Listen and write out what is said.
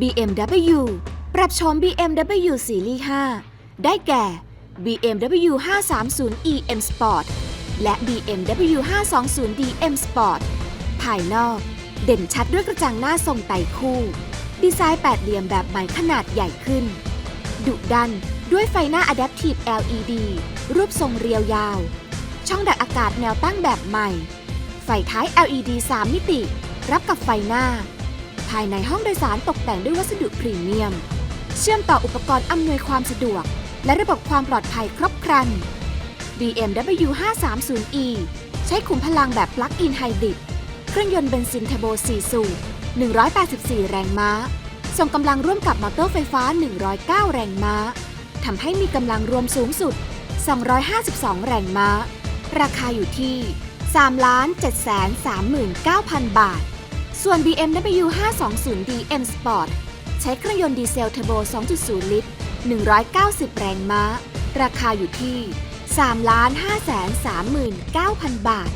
BMW ปรับโฉม BMW ซีรีส์ 5 ได้แก่ BMW 530e M Sport และ BMW 520d M Sport ภายนอก เด่นชัดด้วยกระจังหน้าทรงไต่คู่ ดีไซน์แปดเหลี่ยมแบบใหม่ขนาดใหญ่ขึ้น ดุดันด้วยไฟหน้า Adaptive LED รูปทรงเรียวยาว ช่องดักอากาศแนวตั้งแบบใหม่ ไฟท้าย LED 3 มิติ รับกับไฟหน้า ภายในห้องโดยสารตกแต่งด้วยวัสดุพรีเมียม เชื่อมต่ออุปกรณ์อำนวยความสะดวก และระบบความปลอดภัยครบครัน BMW 530e ใช้ขุมพลังแบบปลั๊กอินไฮบริด เครื่องยนต์เบนซินเทอร์โบ 4 สูบ 184 แรงม้า ส่งกำลังร่วมกับมอเตอร์ไฟฟ้า 109 แรงม้า ทำให้มีกำลังรวมสูงสุด 252 แรงม้า ราคาอยู่ที่ 3 7 3 9 0 0 0 บาท ส่วน BMW 520d M Sport ใช้เครื่องยนต์ดีเซลเทอร์โบ 2.0 ลิตร 190 แรงม้า ราคาอยู่ที่ 3 5 3 9 0 0 0 บาท